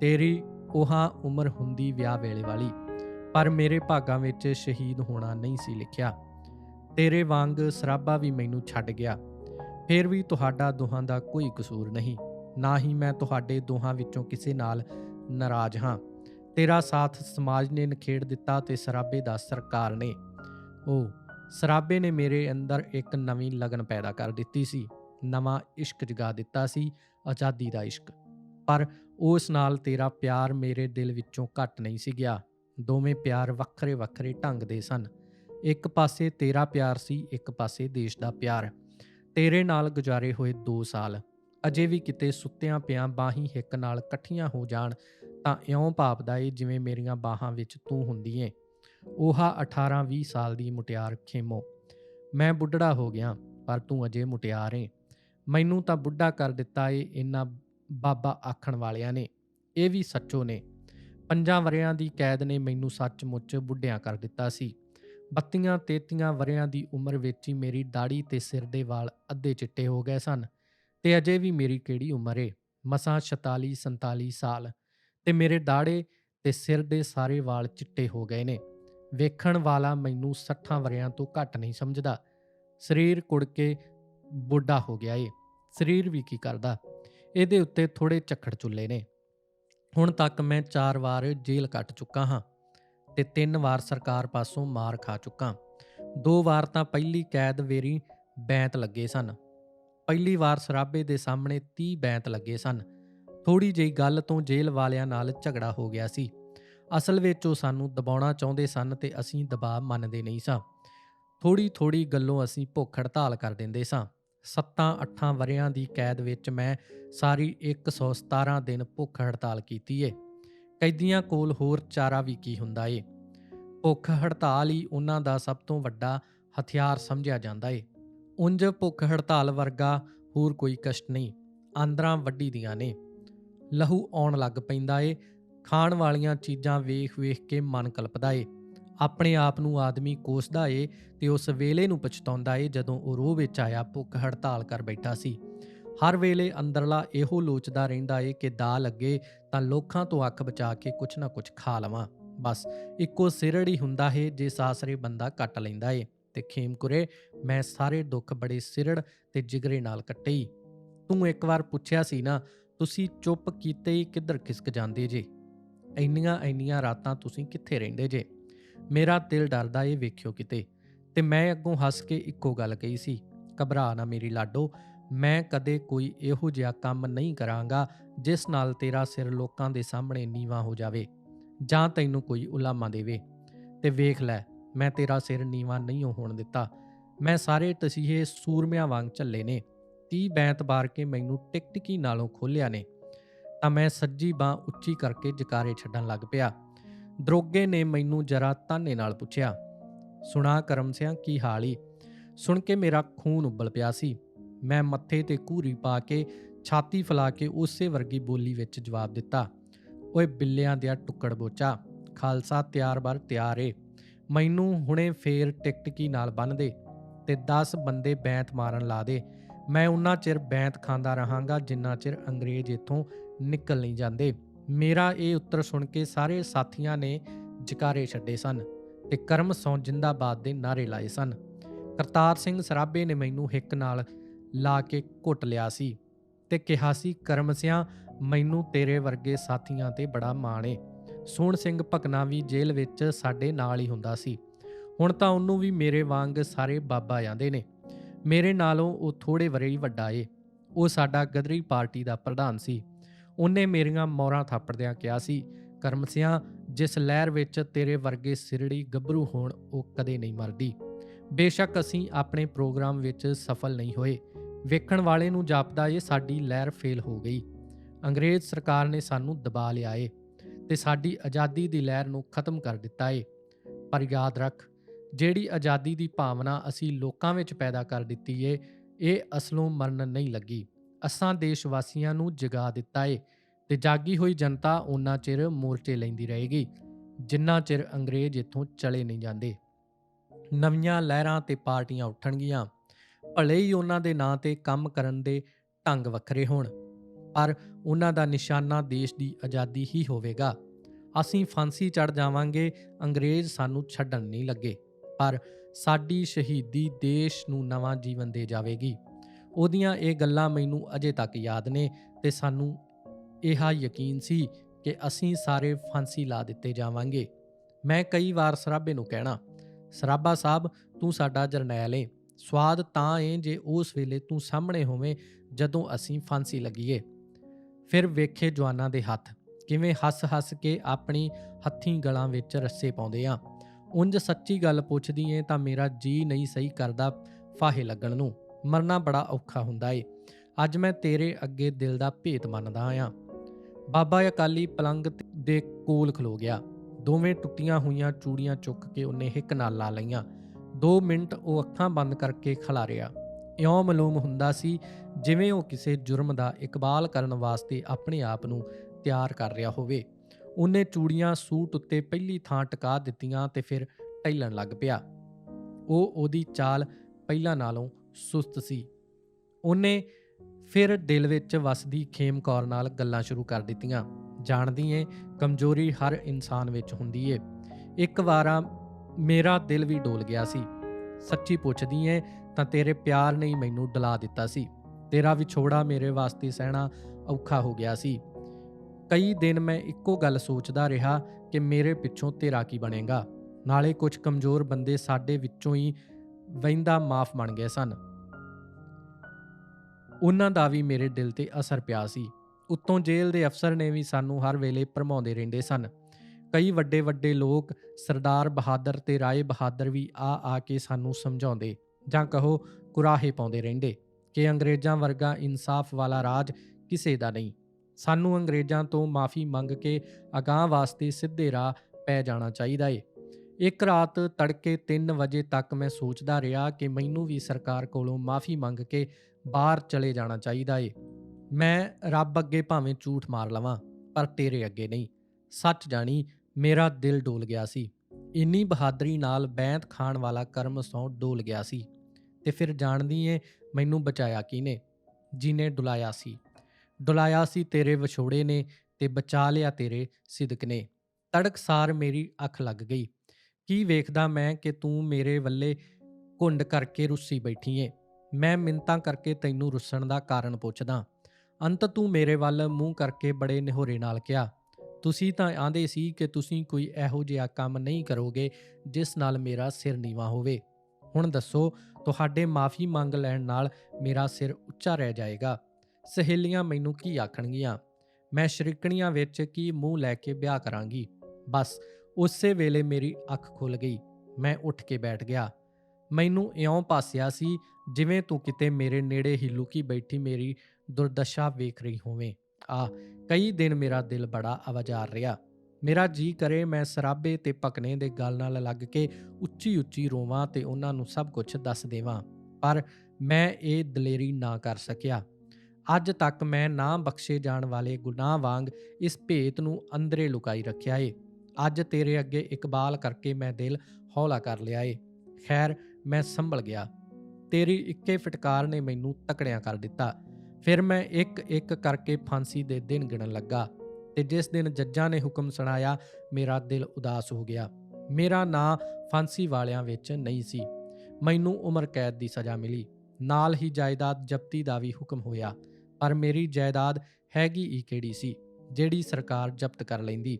ਤੇਰੀ ਉਹਾਂ ਉਮਰ ਹੁੰਦੀ ਵਿਆਹ ਵੇਲੇ ਵਾਲੀ, ਪਰ ਮੇਰੇ ਭਾਗਾਂ ਵਿੱਚ ਸ਼ਹੀਦ ਹੋਣਾ ਨਹੀਂ ਸੀ ਲਿਖਿਆ। ਤੇਰੇ ਵਾਂਗ ਸਰਾਬਾ ਵੀ ਮੈਨੂੰ ਛੱਡ ਗਿਆ। ਫਿਰ ਵੀ ਤੁਹਾਡਾ ਦੋਹਾਂ ਦਾ ਕੋਈ ਕਸੂਰ ਨਹੀਂ। ਨਾ ਹੀ ਮੈਂ ਤੁਹਾਡੇ ਦੋਹਾਂ ਵਿੱਚੋਂ ਕਿਸੇ ਨਾਲ ਨਾਰਾਜ਼ ਹਾਂ। ਤੇਰਾ ਸਾਥ ਸਮਾਜ ਨੇ ਨਖੇੜ ਦਿੱਤਾ ਤੇ ਸਰਾਬੇ ਦਾ ਸਰਕਾਰ ਨੇ। ਉਹ ਸਰਾਬੇ ਨੇ ਮੇਰੇ ਅੰਦਰ ਇੱਕ ਨਵੀਂ ਲਗਨ ਪੈਦਾ ਕਰ ਦਿੱਤੀ ਸੀ। ਨਵਾਂ ਇਸ਼ਕ ਜਗਾ ਦਿੱਤਾ ਸੀ, ਆਜ਼ਾਦੀ ਦਾ ਇਸ਼ਕ। ਪਰ ਉਸ ਨਾਲ ਤੇਰਾ ਪਿਆਰ ਮੇਰੇ ਦਿਲ ਵਿੱਚੋਂ ਘਟ ਨਹੀਂ ਸੀ ਗਿਆ। ਦੋਵੇਂ ਪਿਆਰ ਵੱਖਰੇ ਵੱਖਰੇ ਢੰਗ ਦੇ ਸਨ। ਇੱਕ ਪਾਸੇ ਤੇਰਾ ਪਿਆਰ ਸੀ, ਇੱਕ ਪਾਸੇ ਦੇਸ਼ ਦਾ ਪਿਆਰ। ਤੇਰੇ ਨਾਲ ਗੁਜ਼ਾਰੇ ਹੋਏ 2 ਸਾਲ। ਅਜੇ ਵੀ ਕਿਤੇ ਸੁੱਤਿਆਂ ਪਿਆਂ ਬਾਹੀਂ ਹਿੱਕ ਨਾਲ ਇਕੱਠੀਆਂ ਹੋ ਜਾਣ ਤਾਂ ਇਉਂ ਭਾਪਦਾ ਏ ਜਿਵੇਂ ਮੇਰੀਆਂ ਬਾਹਾਂ ਵਿੱਚ ਤੂੰ ਹੁੰਦੀ ਏ। ਉਹਾ 18 20 ਸਾਲ ਦੀ ਮੁਟਿਆਰ ਖੇਮੋ। ਮੈਂ ਬੁੱਢੜਾ ਹੋ ਗਿਆ, ਪਰ ਤੂੰ ਅਜੇ ਮੁਟਿਆਰ ਏ। ਮੈਨੂੰ ਤਾਂ ਬੁੱਢਾ ਕਰ ਦਿੱਤਾ ਏ ਇਹਨਾਂ ਬਾਬਾ ਆਖਣ ਵਾਲਿਆਂ ਨੇ। ਇਹ ਵੀ ਸੱਚੋ ਨੇ। ਪੰਜਾਂ ਵਰਿਆਂ ਦੀ ਕੈਦ ਨੇ ਮੈਨੂੰ ਸੱਚਮੁੱਚ ਬੁੱਢਿਆਂ ਕਰ ਦਿੱਤਾ ਸੀ। ਬੱਤੀਆਂ ਤੇਤੀਆਂ ਵਰਿਆਂ ਦੀ ਉਮਰ ਵਿੱਚ ਹੀ ਮੇਰੀ ਦਾੜੀ ਤੇ ਸਿਰ ਦੇ ਵਾਲ ਅੱਧੇ ਚਿੱਟੇ ਹੋ ਗਏ ਸਨ ਤੇ ਅਜੇ ਵੀ ਮੇਰੀ ਕਿਹੜੀ ਉਮਰ ਏ? ਮਸਾਂ 46 47 ਸਾਲ ਤੇ ਮੇਰੇ ਦਾੜੇ ਤੇ ਸਿਰ ਦੇ ਸਾਰੇ ਵਾਲ ਚਿੱਟੇ ਹੋ ਗਏ ਨੇ। ਵੇਖਣ ਵਾਲਾ ਮੈਨੂੰ 60 ਵਰਿਆਂ ਤੋਂ ਘੱਟ ਨਹੀਂ ਸਮਝਦਾ। ਸਰੀਰ ਕੁੜ ਕੇ ਬੁੱਢਾ ਹੋ ਗਿਆ ਏ। ਸਰੀਰ ਵੀ ਕੀ ਕਰਦਾ? ਇਹਦੇ ਉੱਤੇ ਥੋੜੇ ਝੱਖੜ ਚੁੱਲੇ ਨੇ। ਹੁਣ ਤੱਕ ਮੈਂ 4 ਵਾਰ ਜੇਲ੍ਹ ਕੱਟ ਚੁੱਕਾ ਹਾਂ ਤੇ 3 ਵਾਰ ਸਰਕਾਰ ਪਾਸੋਂ ਮਾਰ ਖਾ ਚੁੱਕਾ। ਦੋ ਵਾਰ ਤਾਂ ਪਹਿਲੀ ਕੈਦ ਵੇਰੀ ਬੈਂਤ ਲੱਗੇ ਸਨ। ਪਹਿਲੀ ਵਾਰ ਸਰਾਬੇ ਦੇ ਸਾਹਮਣੇ 30 ਬੈਂਤ ਲੱਗੇ ਸਨ। ਥੋੜੀ ਜਿਹੀ ਗੱਲ ਤੋਂ ਜੇਲ੍ਹ ਵਾਲਿਆਂ ਨਾਲ ਝਗੜਾ ਹੋ ਗਿਆ ਸੀ। ਅਸਲ ਵਿੱਚ ਉਹ ਸਾਨੂੰ ਦਬਾਉਣਾ ਚਾਹੁੰਦੇ ਸਨ ਤੇ ਅਸੀਂ ਦਬਾਅ ਮੰਨਦੇ ਨਹੀਂ ਸਾਂ। ਥੋੜੀ ਥੋੜੀ ਗੱਲੋਂ ਅਸੀਂ ਭੁੱਖ ਹੜਤਾਲ ਕਰ ਦਿੰਦੇ ਸਾਂ। ਸੱਤਾਂ ਅੱਠਾਂ ਵਰਿਆਂ ਦੀ ਕੈਦ ਵਿੱਚ ਮੈਂ ਸਾਰੀ 117 ਦਿਨ ਭੁੱਖ ਹੜਤਾਲ ਕੀਤੀ ਏ। ਕੈਦੀਆਂ ਕੋਲ ਹੋਰ ਚਾਰਾ ਵੀ ਕੀ ਹੁੰਦਾ ਏ? ਭੁੱਖ ਹੜਤਾਲ ਹੀ ਉਹਨਾਂ ਦਾ ਸਭ ਤੋਂ ਵੱਡਾ ਹਥਿਆਰ ਸਮਝਿਆ ਜਾਂਦਾ ਏ। ਉੰਜ ਭੁੱਖ ਹੜਤਾਲ ਵਰਗਾ ਹੋਰ ਕੋਈ ਕਸ਼ਟ ਨਹੀਂ। ਆਂਦਰਾਂ ਵੱਡੀ ਦੀਆਂ ਨੇ। ਲਹੂ ਆਉਣ ਲੱਗ ਪੈਂਦਾ ਏ ਖਾਣ ਵਾਲੀਆਂ ਚੀਜ਼ਾਂ ਵੇਖ-ਵੇਖ ਕੇ ਮਨ ਕਲਪਦਾ ਏ। ਆਪਣੇ ਆਪ ਨੂੰ ਆਦਮੀ ਕੋਸਦਾ ਏ ਤੇ ਉਸ ਵੇਲੇ ਨੂੰ ਪਛਤਾਉਂਦਾ ਏ ਜਦੋਂ ਉਹ ਰੋਹ ਵਿੱਚ ਆਇਆ, ਭੁੱਖ ਹੜਤਾਲ ਕਰ ਬੈਠਾ ਸੀ। ਹਰ ਵੇਲੇ ਅੰਦਰਲਾ ਇਹੋ ਲੋਚਦਾ ਰਹਿੰਦਾ ਏ ਕਿ ਦਾ ਲੱਗੇ ਤਾਂ ਲੋਕਾਂ ਤੋਂ ਅੱਖ ਬਚਾ ਕੇ ਕੁਛ ਨਾ ਕੁਛ ਖਾ ਲਵਾਂ। ਬਸ ਇੱਕੋ ਸਿਰੜ ਹੀ ਹੁੰਦਾ ਹੈ ਜੇ ਸਾਸਰੇ ਬੰਦਾ ਕੱਟ ਲੈਂਦਾ ਏ। ਤੇ ਖੇਮਕੁਰੇ, ਮੈਂ ਸਾਰੇ ਦੁੱਖ ਬੜੇ ਸਿਰੜ ਤੇ ਜਿਗਰੇ ਨਾਲ ਕੱਟੇ ਤੂੰ ਇੱਕ ਵਾਰ ਪੁੱਛਿਆ ਸੀ ਨਾ, ਤੁਸੀਂ ਚੁੱਪ ਕੀਤੇ ਹੀ ਕਿੱਧਰ ਖਿਸਕ ਜਾਂਦੇ ਜੇ? ਇੰਨੀਆਂ ਇੰਨੀਆਂ ਰਾਤਾਂ ਤੁਸੀਂ ਕਿੱਥੇ ਰਹਿੰਦੇ ਜੇ? ਮੇਰਾ ਦਿਲ ਡਰਦਾ ਏ ਵੇਖਿਓ ਕਿਤੇ। ਤੇ ਮੈਂ ਅੱਗੋਂ ਹੱਸ ਕੇ ਇੱਕੋ ਗੱਲ ਕਹੀ ਸੀ, ਘਬਰਾ ਨਾ ਮੇਰੀ ਲਾਡੋ, ਮੈਂ ਕਦੇ ਕੋਈ ਇਹੋ ਜਿਹਾ ਕੰਮ ਨਹੀਂ ਕਰਾਂਗਾ ਜਿਸ ਨਾਲ ਤੇਰਾ ਸਿਰ ਲੋਕਾਂ ਦੇ ਸਾਹਮਣੇ ਨੀਵਾ ਹੋ ਜਾਵੇ, ਜਾਂ ਤੈਨੂੰ ਕੋਈ ਉਲਾਮਾ ਦੇਵੇ। ਤੇ ਵੇਖ ਲੈ, ਮੈਂ ਤੇਰਾ ਸਿਰ ਨੀਵਾ ਨਹੀਂ ਹੋਣ ਦਿੱਤਾ। ਮੈਂ ਸਾਰੇ ਤਸੀਹੇ ਸੂਰਮਿਆਂ ਵਾਂਗ ਝੱਲੇ ਨੇ। 30 ਬੈਂਤ ਬਾਰ ਕੇ ਮੈਨੂੰ ਟਿਕਟਿਕੀ ਨਾਲੋਂ ਖੋਲਿਆ ਨੇ। ਤਾਂ ਮੈਂ ਸੱਜੀ ਬਾਹ ਉੱਚੀ ਕਰਕੇ ਜਕਾਰੇ ਛੱਡਣ ਲੱਗ ਪਿਆ। ਦਰੋਗੇ ਨੇ ਮੈਨੂੰ ਜਰਾ ਤਾਨੇ ਨਾਲ ਪੁੱਛਿਆ, ਸੁਣਾ ਕਰਮ ਸਿਆਂ, ਕੀ ਹਾਲ ਈ? ਸੁਣ ਕੇ ਮੇਰਾ ਖੂਨ ਉਬਲ ਪਿਆ ਸੀ। ਮੈਂ ਮੱਥੇ ਤੇ ਕੂਰੀ ਪਾ ਕੇ ਛਾਤੀ ਫਲਾ ਕੇ ਉਸੇ ਵਰਗੀ ਬੋਲੀ ਵਿੱਚ ਜਵਾਬ ਦਿੱਤਾ, ਓਏ ਬਿੱਲਿਆਂ ਦਿਆ ਟੁੱਕੜ ਬੋਚਾ, ਖਾਲਸਾ ਤਿਆਰ ਬਰ ਤਿਆਰ ਏ। ਮੈਨੂੰ ਹੁਣੇ ਫੇਰ ਟਿਕਟਕੀ ਨਾਲ ਬੰਨ ਦੇ ਤੇ 10 ਬੰਦੇ ਬੈਂਤ ਮਾਰਨ ਲਾ ਦੇ। ਮੈਂ ਉਨਾ ਚਿਰ ਬੈਂਤ ਖਾਂਦਾ ਰਹਾਂਗਾ, ਜਿੰਨਾ ਚਿਰ ਅੰਗਰੇਜ਼ ਇੱਥੋਂ ਨਿਕਲ ਨਹੀਂ ਜਾਂਦੇ। ਮੇਰਾ ਇਹ ਉੱਤਰ ਸੁਣ ਕੇ ਸਾਰੇ ਸਾਥੀਆਂ ਨੇ ਜਕਾਰੇ ਛੱਡੇ ਸਨ ਤੇ ਕਰਮ ਸੌ ਜਿੰਦਾਬਾਦ ਦੇ ਨਾਰੇ ਲਾਏ ਸਨ। ਕਰਤਾਰ ਸਿੰਘ ਸਰਾਬੇ ਨੇ ਮੈਨੂੰ ਹਿੱਕ ਨਾਲ ਲਾ ਕੇ ਘੁੱਟ ਲਿਆ ਸੀ ਤੇ ਕਿਹਾ ਸੀ, ਕਰਮ ਸਿਆਂ, ਮੈਨੂੰ ਤੇਰੇ ਵਰਗੇ ਸਾਥੀਆਂ ਤੇ ਬੜਾ ਮਾਣ ਏ। ਸੋਹਣ ਸਿੰਘ ਭਕਨਾ ਵੀ ਜੇਲ੍ਹ ਵਿੱਚ ਸਾਡੇ ਨਾਲ ਹੀ ਹੁੰਦਾ ਸੀ। ਹੁਣ ਤਾਂ ਉਹਨੂੰ ਵੀ ਮੇਰੇ ਵਾਂਗ ਸਾਰੇ ਬਾਬਾ ਜਾਂਦੇ ਨੇ। ਮੇਰੇ ਨਾਲੋਂ ਉਹ ਥੋੜੇ ਵਰੇ ਹੀ ਵੱਡਾ ਏ। ਉਹ ਸਾਡਾ ਗਦਰੀ ਪਾਰਟੀ ਦਾ ਪ੍ਰਧਾਨ ਸੀ। ਉਹਨੇ ਮੇਰੀਆਂ ਮੌਰਾਂ ਥਾਪੜਦਿਆਂ ਕਿਹਾ ਸੀ ਕਰਮਸਿਆਂ ਜਿਸ ਲਹਿਰ ਵਿੱਚ ਤੇਰੇ ਵਰਗੇ ਸਿਰੜੀ ਗੱਭਰੂ ਹੋਣ, ਉਹ ਕਦੇ ਨਹੀਂ ਮਰਦੀ। ਬੇਸ਼ੱਕ ਅਸੀਂ ਆਪਣੇ ਪ੍ਰੋਗਰਾਮ ਵਿੱਚ ਸਫਲ ਨਹੀਂ ਹੋਏ। ਵੇਖਣ ਵਾਲੇ ਨੂੰ ਜਾਪਦਾ ਏ, ਸਾਡੀ ਲਹਿਰ ਫੇਲ ਹੋ ਗਈ। ਅੰਗਰੇਜ਼ ਸਰਕਾਰ ਨੇ ਸਾਨੂੰ ਦਬਾ ਲਿਆ ਏ ਤੇ ਸਾਡੀ ਆਜ਼ਾਦੀ ਦੀ ਲਹਿਰ ਨੂੰ ਖਤਮ ਕਰ ਦਿੱਤਾ ਏ। ਪਰ ਯਾਦ ਰੱਖ, ਜਿਹੜੀ ਆਜ਼ਾਦੀ ਦੀ ਭਾਵਨਾ ਅਸੀਂ ਲੋਕਾਂ ਵਿੱਚ ਪੈਦਾ ਕਰ ਦਿੱਤੀ ਏ, ਇਹ ਅਸਲੋਂ ਮਰਨ ਨਹੀਂ ਲੱਗੀ। ਅਸਾਂ ਦੇਸ਼ ਵਾਸੀਆਂ ਨੂੰ ਜਗਾ ਦਿੱਤਾ ਏ ਤੇ ਜਾਗੀ ਹੋਈ ਜਨਤਾ ਉਹਨਾਂ ਚਿਰ ਮੋਰਚੇ ਲੈਂਦੀ ਰਹੇਗੀ, ਜਿੰਨਾ ਚਿਰ ਅੰਗਰੇਜ਼ ਇੱਥੋਂ ਚਲੇ ਨਹੀਂ ਜਾਂਦੇ। ਨਵੀਆਂ ਲਹਿਰਾਂ ਤੇ ਪਾਰਟੀਆਂ ਉੱਠਣਗੀਆਂ, ਭਲੇ ਹੀ ਉਹਨਾਂ ਦੇ ਨਾਂ ਤੇ ਕੰਮ ਕਰਨ ਦੇ ਢੰਗ ਵੱਖਰੇ ਹੋਣ, ਪਰ ਉਹਨਾਂ ਦਾ ਨਿਸ਼ਾਨਾ ਦੇਸ਼ ਦੀ ਆਜ਼ਾਦੀ ਹੀ ਹੋਵੇਗਾ। ਅਸੀਂ ਫਾਂਸੀ ਚੜ ਜਾਵਾਂਗੇ, ਅੰਗਰੇਜ਼ ਸਾਨੂੰ ਛੱਡਣ ਨਹੀਂ ਲੱਗੇ, ਪਰ ਸਾਡੀ ਸ਼ਹੀਦੀ ਦੇਸ਼ ਨੂੰ ਨਵਾਂ ਜੀਵਨ ਦੇ ਜਾਵੇਗੀ। ਉਹਦੀਆਂ ਇਹ ਗੱਲਾਂ ਮੈਨੂੰ ਅਜੇ ਤੱਕ ਯਾਦ ਨੇ ਤੇ ਸਾਨੂੰ ਇਹ ਯਕੀਨ ਸੀ ਕਿ ਅਸੀਂ ਸਾਰੇ ਫਾਂਸੀ ਲਾ ਦਿੱਤੇ ਜਾਵਾਂਗੇ। ਮੈਂ ਕਈ ਵਾਰ ਸਰਾਬੇ ਨੂੰ ਕਹਿਣਾ, ਸਰਾਬਾ ਸਾਹਿਬ, ਤੂੰ ਸਾਡਾ ਜਰਨੈਲ ਏ। ਸਵਾਦ ਤਾਂ ਏ ਜੇ ਉਸ ਵੇਲੇ ਤੂੰ ਸਾਹਮਣੇ ਹੋਵੇਂ ਜਦੋਂ ਅਸੀਂ ਫਾਂਸੀ ਲੱਗੀਏ। ਫਿਰ ਵੇਖੇ ਜਵਾਨਾਂ ਦੇ ਹੱਥ, ਕਿਵੇਂ ਹੱਸ-ਹੱਸ ਕੇ ਆਪਣੀ ਹੱਥੀਂ ਗਲਾਂ ਵਿੱਚ ਰੱਸੇ ਪਾਉਂਦੇ ਆ। ਉਂਝ ਸੱਚੀ ਗੱਲ ਪੁੱਛਦੀ ਏ ਤਾਂ ਮੇਰਾ ਜੀ ਨਹੀਂ ਸਹੀ ਕਰਦਾ ਫਾਹੇ ਲੱਗਣ ਨੂੰ। ਮਰਨਾ ਬੜਾ ਔਖਾ ਹੁੰਦਾ ਏ। ਅੱਜ ਮੈਂ ਤੇਰੇ ਅੱਗੇ ਦਿਲ ਦਾ ਭੇਤ ਮੰਨਦਾ ਆਂ ਬਾਬਾ ਅਕਾਲੀ ਪਲੰਗ ਦੇ ਕੋਲ ਖਲੋ ਗਿਆ। ਦੋਵੇਂ ਟੁੱਟੀਆਂ ਹੋਈਆਂ ਚੂੜੀਆਂ ਚੁੱਕ ਕੇ ਉਹਨੇ ਹਿੱਕ ਨਾਲ ਲਾ ਲਈਆਂ। 2 ਮਿੰਟ ਉਹ ਅੱਖਾਂ ਬੰਦ ਕਰਕੇ ਖਲਾਰਿਆ। ਇਉਂ ਮਾਲੂਮ ਹੁੰਦਾ ਸੀ ਜਿਵੇਂ ਉਹ ਕਿਸੇ ਜੁਰਮ ਦਾ ਇਕਬਾਲ ਕਰਨ ਵਾਸਤੇ ਆਪਣੇ ਆਪ ਨੂੰ ਤਿਆਰ ਕਰ ਰਿਹਾ ਹੋਵੇ। ਉਹਨੇ ਚੂੜੀਆਂ ਸੂਟ ਉੱਤੇ ਪਹਿਲੀ ਥਾਂ ਟਿਕਾ ਦਿੱਤੀਆਂ ਤੇ ਫਿਰ ਟਹਿਲਣ ਲੱਗ ਪਿਆ। ਉਹ ਉਹਦੀ ਚਾਲ ਪਹਿਲਾਂ ਨਾਲੋਂ ਸੁਸਤ ਸੀ। ਉਹਨੇ ਫਿਰ ਦਿਲ ਵਿੱਚ ਵਸਦੀ ਖੇਮ ਕੌਰ ਨਾਲ ਗੱਲਾਂ ਸ਼ੁਰੂ ਕਰ ਦਿੱਤੀਆਂ। ਜਾਣਦੀ ਏ, ਕਮਜ਼ੋਰੀ ਹਰ ਇਨਸਾਨ ਵਿੱਚ ਹੁੰਦੀ ਏ। ਇੱਕ ਵਾਰਾ ਮੇਰਾ ਦਿਲ ਵੀ ਡੋਲ ਗਿਆ ਸੀ। ਸੱਚੀ ਪੁੱਛਦੀ ਏ, ਤਾਂ ਤੇਰੇ ਪਿਆਰ ਨੇ ਮੈਨੂੰ ਡਲਾ ਦਿੱਤਾ ਸੀ। ਤੇਰਾ ਵਿਛੋੜਾ ਮੇਰੇ ਵਾਸਤੇ ਸਹਿਣਾ ਔਖਾ ਹੋ ਗਿਆ ਸੀ। ਕਈ ਦਿਨ ਮੈਂ ਇੱਕੋ ਗੱਲ ਸੋਚਦਾ ਰਿਹਾ ਕਿ ਮੇਰੇ ਪਿੱਛੋਂ ਤੇਰਾ ਕੀ ਬਣੇਗਾ। ਨਾਲੇ ਕੁਝ ਕਮਜ਼ੋਰ ਬੰਦੇ ਸਾਡੇ ਵਿੱਚੋਂ ਹੀ ਵਹਿੰਦਾ ਮਾਫ ਬਣ ਗਏ ਸਨ। ਉਹਨਾਂ ਦਾ ਵੀ ਮੇਰੇ ਦਿਲ ਤੇ ਅਸਰ ਪਿਆ ਸੀ। ਉੱਤੋਂ ਜੇਲ੍ਹ ਦੇ ਅਫਸਰ ਨੇ ਵੀ ਸਾਨੂੰ ਹਰ ਵੇਲੇ ਭਰਮਾਉਂਦੇ ਰਹਿੰਦੇ ਸਨ। ਕਈ ਵੱਡੇ ਵੱਡੇ ਲੋਕ, ਸਰਦਾਰ ਬਹਾਦਰ ਤੇ ਰਾਏ ਬਹਾਦਰ ਵੀ ਆ ਆ ਕੇ ਸਾਨੂੰ ਸਮਝਾਉਂਦੇ ਜਾਂ ਕਹੋ ਕੁਰਾਹੇ ਪਾਉਂਦੇ ਰਹਿੰਦੇ ਕਿ ਅੰਗਰੇਜ਼ਾਂ ਵਰਗਾ ਇਨਸਾਫ ਵਾਲਾ ਰਾਜ ਕਿਸੇ ਦਾ ਨਹੀਂ। ਸਾਨੂੰ ਅੰਗਰੇਜ਼ਾਂ ਤੋਂ ਮਾਫੀ ਮੰਗ ਕੇ ਅਗਾਹ ਵਾਸਤੇ ਸਿੱਧੇ ਰਾਹ ਪੈ ਜਾਣਾ ਚਾਹੀਦਾ ਏ। ਇੱਕ ਰਾਤ ਤੜਕੇ 3 ਵਜੇ ਤੱਕ ਮੈਂ ਸੋਚਦਾ ਰਿਹਾ ਕਿ ਮੈਨੂੰ ਵੀ ਸਰਕਾਰ ਕੋਲੋਂ ਮਾਫੀ ਮੰਗ ਕੇ ਬਾਹਰ ਚਲੇ ਜਾਣਾ ਚਾਹੀਦਾ ਏ। ਮੈਂ ਰੱਬ ਅੱਗੇ ਭਾਵੇਂ ਝੂਠ ਮਾਰ ਲਵਾਂ, ਪਰ ਤੇਰੇ ਅੱਗੇ ਨਹੀਂ। ਸੱਚ ਜਾਣੀ, ਮੇਰਾ ਦਿਲ ਡੋਲ ਗਿਆ ਸੀ। ਇੰਨੀ ਬਹਾਦਰੀ ਨਾਲ ਬੈਂਤ ਖਾਣ ਵਾਲਾ ਕਰਮ ਸੌ ਡੋਲ ਗਿਆ ਸੀ। ਤੇ ਫਿਰ ਜਾਣਦੀ ਏ, ਮੈਨੂੰ ਬਚਾਇਆ ਕਿਨੇ ਜਿਨੇ ਡੁਲਾਇਆ ਸੀ। ਡੁਲਾਇਆ ਸੀ ਤੇਰੇ ਵਿਛੋੜੇ ਨੇ ਤੇ ਬਚਾ ਲਿਆ ਤੇਰੇ ਸਿਦਕ ਨੇ। ਤੜਕਸਾਰ ਮੇਰੀ ਅੱਖ ਲੱਗ ਗਈ। ਕੀ ਵੇਖਦਾ ਮੈਂ ਕਿ ਤੂੰ ਮੇਰੇ ਵੱਲੇ ਘੁੰਡ ਕਰਕੇ ਰੁੱਸੀ ਬੈਠੀ ਏ? ਮੈਂ ਮਿੰਤਾਂ ਕਰਕੇ ਤੈਨੂੰ ਰੁੱਸਣ ਦਾ ਕਾਰਨ ਪੁੱਛਦਾ। ਅੰਤ ਤੂੰ ਮੇਰੇ ਵੱਲ ਮੂੰਹ ਕਰਕੇ ਬੜੇ ਨਿਹੋਰੇ ਨਾਲ ਕਿਹਾ, ਤੁਸੀਂ ਤਾਂ ਆਂਦੇ ਸੀ ਕਿ ਤੁਸੀਂ ਕੋਈ ਇਹੋ ਜਿਹਾ ਕੰਮ ਨਹੀਂ ਕਰੋਗੇ ਜਿਸ ਨਾਲ ਮੇਰਾ ਸਿਰ ਨੀਵਾ ਹੋਵੇ। ਹੁਣ ਦੱਸੋ, ਤੁਹਾਡੇ ਮਾਫੀ ਮੰਗ ਲੈਣ ਨਾਲ ਮੇਰਾ ਸਿਰ ਉੱਚਾ ਰਹਿ ਜਾਏਗਾ। ਸਹੇਲੀਆਂ ਮੈਨੂੰ ਕੀ ਆਖਣਗੀਆਂ? ਮੈਂ ਸ਼੍ਰਿਕਣੀਆਂ ਵਿੱਚ ਕੀ ਮੂੰਹ ਲੈ ਕੇ ਵਿਆਹ ਕਰਾਂਗੀ? ਬਸ ਉਸੇ ਵੇਲੇ ਮੇਰੀ ਅੱਖ ਖੁੱਲ ਗਈ। ਮੈਂ ਉੱਠ ਕੇ ਬੈਠ ਗਿਆ। ਮੈਨੂੰ ਇਉਂ ਪਾਸਿਆ ਸੀ ਜਿਵੇਂ ਤੂੰ ਕਿਤੇ ਮੇਰੇ ਨੇੜੇ ਹੀ ਲੁਕੀ ਬੈਠੀ ਮੇਰੀ ਦੁਰਦਸ਼ਾ ਵੇਖ ਰਹੀ ਹੋਵੇਂ। ਆ, ਕਈ ਦਿਨ ਮੇਰਾ ਦਿਲ ਬੜਾ ਆਵਾਜ਼ਾਰ ਰਿਹਾ। ਮੇਰਾ ਜੀ ਕਰੇ ਮੈਂ ਸਰਾਬੇ ਤੇ ਪਕਨੇ ਦੇ ਗੱਲ ਨਾਲ ਲੱਗ ਕੇ ਉੱਚੀ ਉੱਚੀ ਰੋਵਾਂ ਤੇ ਉਹਨਾਂ ਨੂੰ ਸਭ ਕੁਝ ਦੱਸ ਦੇਵਾਂ। ਪਰ ਮੈਂ ਇਹ ਦਲੇਰੀ ਨਾ ਕਰ ਸਕਿਆ। ਅੱਜ ਤੱਕ ਮੈਂ ਨਾ ਬਖਸ਼ੇ ਜਾਣ ਵਾਲੇ ਗੁਨਾਹ ਵਾਂਗ ਇਸ ਭੇਤ ਨੂੰ ਅੰਦਰੇ ਲੁਕਾਈ ਰੱਖਿਆ ਏ। ਅੱਜ ਤੇਰੇ ਅੱਗੇ ਇਕਬਾਲ ਕਰਕੇ ਮੈਂ ਦਿਲ ਹੌਲਾ ਕਰ ਲਿਆ ਏ। ਖੈਰ, ਮੈਂ ਸੰਭਲ ਗਿਆ। ਤੇਰੀ ਇੱਕੇ ਫਟਕਾਰ ਨੇ ਮੈਨੂੰ ਤਕੜਿਆਂ ਕਰ ਦਿੱਤਾ। ਫਿਰ ਮੈਂ ਇੱਕ ਇੱਕ ਕਰਕੇ ਫਾਂਸੀ ਦੇ ਦਿਨ ਗਿਣਨ ਲੱਗਾ ਤੇ ਜਿਸ ਦਿਨ ਜੱਜਾਂ ਨੇ ਹੁਕਮ ਸੁਣਾਇਆ, ਮੇਰਾ ਦਿਲ ਉਦਾਸ ਹੋ ਗਿਆ। ਮੇਰਾ ਨਾਂ ਫਾਂਸੀ ਵਾਲਿਆਂ ਵਿੱਚ ਨਹੀਂ ਸੀ। ਮੈਨੂੰ ਉਮਰ ਕੈਦ ਦੀ ਸਜ਼ਾ ਮਿਲੀ। ਨਾਲ ਹੀ ਜਾਇਦਾਦ ਜ਼ਬਤੀ ਦਾ ਵੀ ਹੁਕਮ ਹੋਇਆ। ਪਰ ਮੇਰੀ ਜਾਇਦਾਦ ਹੈਗੀ ਹੀ ਕਿਹੜੀ ਸੀ, ਜਿਹੜੀ ਸਰਕਾਰ ਜ਼ਬਤ ਕਰ ਲੈਂਦੀ।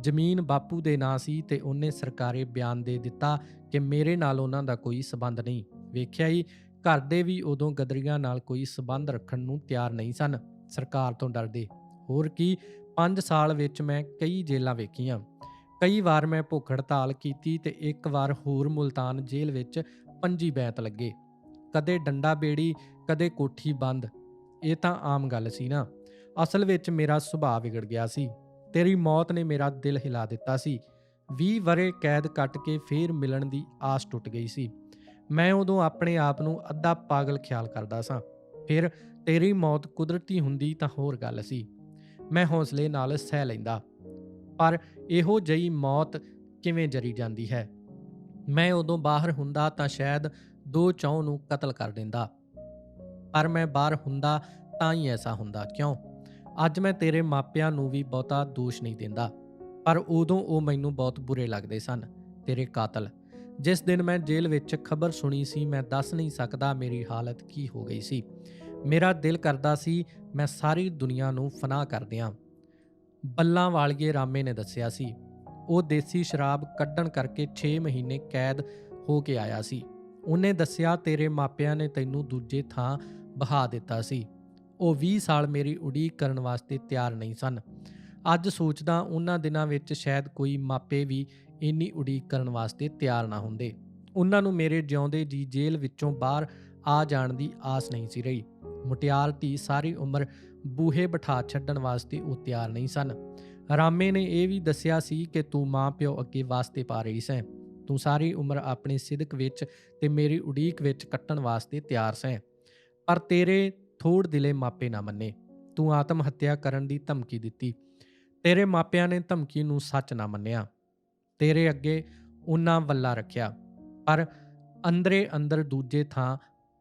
ਜ਼ਮੀਨ ਬਾਪੂ ਦੇ ਨਾਂ ਸੀ ਤੇ ਉਹਨੇ ਸਰਕਾਰੇ ਬਿਆਨ ਦੇ ਦਿੱਤਾ ਕਿ ਮੇਰੇ ਨਾਲ ਉਹਨਾਂ ਦਾ ਕੋਈ ਸਬੰਧ ਨਹੀਂ। ਵੇਖਿਆ ਹੀ, ਘਰ ਦੇ ਵੀ ਉਦੋਂ ਗਦਰੀਆਂ ਨਾਲ ਕੋਈ ਸਬੰਧ ਰੱਖਣ ਨੂੰ ਤਿਆਰ ਨਹੀਂ ਸਨ। ਸਰਕਾਰ ਤੋਂ ਡਰਦੇ। ਹੋਰ ਕੀ 5 ਸਾਲ ਵਿੱਚ ਮੈਂ ਕਈ ਜੇਲਾਂ ਵੇਖੀਆਂ। ਕਈ ਵਾਰ ਮੈਂ ਭੁੱਖ ਹੜਤਾਲ ਕੀਤੀ ਤੇ ਇੱਕ ਵਾਰ ਹੋਰ ਮੁਲਤਾਨ ਜੇਲ੍ਹ ਵਿੱਚ ਪੰਜੀ ਬੈਤ ਲੱਗੇ। ਕਦੇ ਡੰਡਾ ਬੇੜੀ, ਕਦੇ ਕੋਠੀ ਬੰਦ। ਇਹ ਤਾਂ ਆਮ ਗੱਲ ਸੀ ਨਾ। ਅਸਲ ਵਿੱਚ ਮੇਰਾ ਸੁਭਾਅ ਵਿਗੜ ਗਿਆ ਸੀ। ਤੇਰੀ ਮੌਤ ਨੇ ਮੇਰਾ ਦਿਲ ਹਿਲਾ ਦਿੱਤਾ ਸੀ। 20 ਵਰੇ ਕੈਦ ਕੱਟ ਕੇ ਫੇਰ ਮਿਲਣ ਦੀ ਆਸ ਟੁੱਟ ਗਈ ਸੀ। ਮੈਂ ਉਦੋਂ ਆਪਣੇ ਆਪ ਨੂੰ ਅੱਧਾ ਪਾਗਲ ਖਿਆਲ ਕਰਦਾ ਸਾਂ। ਫਿਰ ਤੇਰੀ ਮੌਤ ਕੁਦਰਤੀ ਹੁੰਦੀ ਤਾਂ ਹੋਰ ਗੱਲ ਸੀ। ਮੈਂ ਹੌਸਲੇ ਨਾਲ ਸਹਿ ਲੈਂਦਾ। ਪਰ ਇਹੋ ਜਿਹੀ ਮੌਤ ਕਿਵੇਂ ਜਰੀ ਜਾਂਦੀ ਹੈ? ਮੈਂ ਉਦੋਂ ਬਾਹਰ ਹੁੰਦਾ ਤਾਂ ਸ਼ਾਇਦ ਦੋ ਚੌਂ ਨੂੰ ਕਤਲ ਕਰ ਦਿੰਦਾ। ਪਰ ਮੈਂ ਬਾਹਰ ਹੁੰਦਾ ਤਾਂ ਹੀ ਐਸਾ ਹੁੰਦਾ। ਕਿਉਂ? ਅੱਜ ਮੈਂ ਤੇਰੇ ਮਾਪਿਆਂ ਨੂੰ ਵੀ ਬਹੁਤਾ ਦੋਸ਼ ਨਹੀਂ ਦਿੰਦਾ। ਪਰ ਉਦੋਂ ਉਹ ਮੈਨੂੰ ਬਹੁਤ ਬੁਰੇ ਲੱਗਦੇ ਸਨ, ਤੇਰੇ ਕਾਤਲ। ਜਿਸ ਦਿਨ ਮੈਂ ਜੇਲ੍ਹ ਵਿੱਚ ਖਬਰ ਸੁਣੀ ਸੀ, ਮੈਂ ਦੱਸ ਨਹੀਂ ਸਕਦਾ ਮੇਰੀ ਹਾਲਤ ਕੀ ਹੋ ਗਈ ਸੀ। ਮੇਰਾ ਦਿਲ ਕਰਦਾ ਸੀ, ਮੈਂ ਸਾਰੀ ਦੁਨੀਆ ਨੂੰ ਫਨਾ ਕਰ ਦਿਆਂ। ਬੱਲਾਂ ਵਾਲੀਏ ਰਾਮੇ ਨੇ ਦੱਸਿਆ ਸੀ। ਉਹ ਦੇਸੀ ਸ਼ਰਾਬ ਕੱਢਣ ਕਰਕੇ 6 ਮਹੀਨੇ ਕੈਦ ਹੋ ਕੇ ਆਇਆ ਸੀ। ਉਹਨੇ ਦੱਸਿਆ, ਤੇਰੇ ਮਾਪਿਆਂ ਨੇ ਤੈਨੂੰ ਦੂਜੇ ਥਾਂ ਬਹਾ ਦਿੱਤਾ ਸੀ। ਉਹ 20 ਸਾਲ ਮੇਰੀ ਉਡੀਕ ਕਰਨ ਵਾਸਤੇ ਤਿਆਰ ਨਹੀਂ ਸਨ। ਅੱਜ ਸੋਚਦਾ ਉਹਨਾਂ ਦਿਨਾਂ ਵਿੱਚ ਸ਼ਾਇਦ ਕੋਈ ਮਾਪੇ ਵੀ ਇੰਨੀ ਉਡੀਕ ਕਰਨ ਵਾਸਤੇ ਤਿਆਰ ਨਾ ਹੁੰਦੇ। ਉਹਨਾਂ ਨੂੰ ਮੇਰੇ ਜਿਉਂਦੇ ਜੀ ਜੇਲ੍ਹ ਵਿੱਚੋਂ ਬਾਹਰ ਆ ਜਾਣ ਦੀ ਆਸ ਨਹੀਂ ਸੀ ਰਹੀ। ਮੁਟਿਆਰ ਧੀ ਸਾਰੀ ਉਮਰ ਬੂਹੇ ਬਿਠਾ ਛੱਡਣ ਵਾਸਤੇ ਉਹ ਤਿਆਰ ਨਹੀਂ ਸਨ। ਰਾਮੇ ਨੇ ਇਹ ਵੀ ਦੱਸਿਆ ਸੀ ਕਿ ਤੂੰ ਮਾਂ ਪਿਓ ਅੱਗੇ ਵਾਸਤੇ ਪਾ ਰਹੀ ਸੈਂ। ਤੂੰ ਸਾਰੀ ਉਮਰ ਆਪਣੇ ਸਿਦਕ ਵਿੱਚ ਤੇ ਮੇਰੀ ਉਡੀਕ ਵਿੱਚ ਕੱਟਣ ਵਾਸਤੇ ਤਿਆਰ ਸੈਂ। ਪਰ ਤੇਰੇ ਥੋੜ ਦਿਲੇ ਮਾਪੇ ਨਾ ਮੰਨੇ। ਤੂੰ ਆਤਮ ਹੱਤਿਆ ਕਰਨ ਦੀ ਧਮਕੀ ਦਿੱਤੀ। ਤੇਰੇ ਮਾਪਿਆਂ ਨੇ ਧਮਕੀ ਨੂੰ ਸੱਚ ਨਾ ਮੰਨਿਆ। ਤੇਰੇ ਅੱਗੇ ਉਹਨਾਂ ਵੱਲਾ ਰੱਖਿਆ। ਪਰ ਅੰਦਰੇ ਅੰਦਰ ਦੂਜੇ ਥਾਂ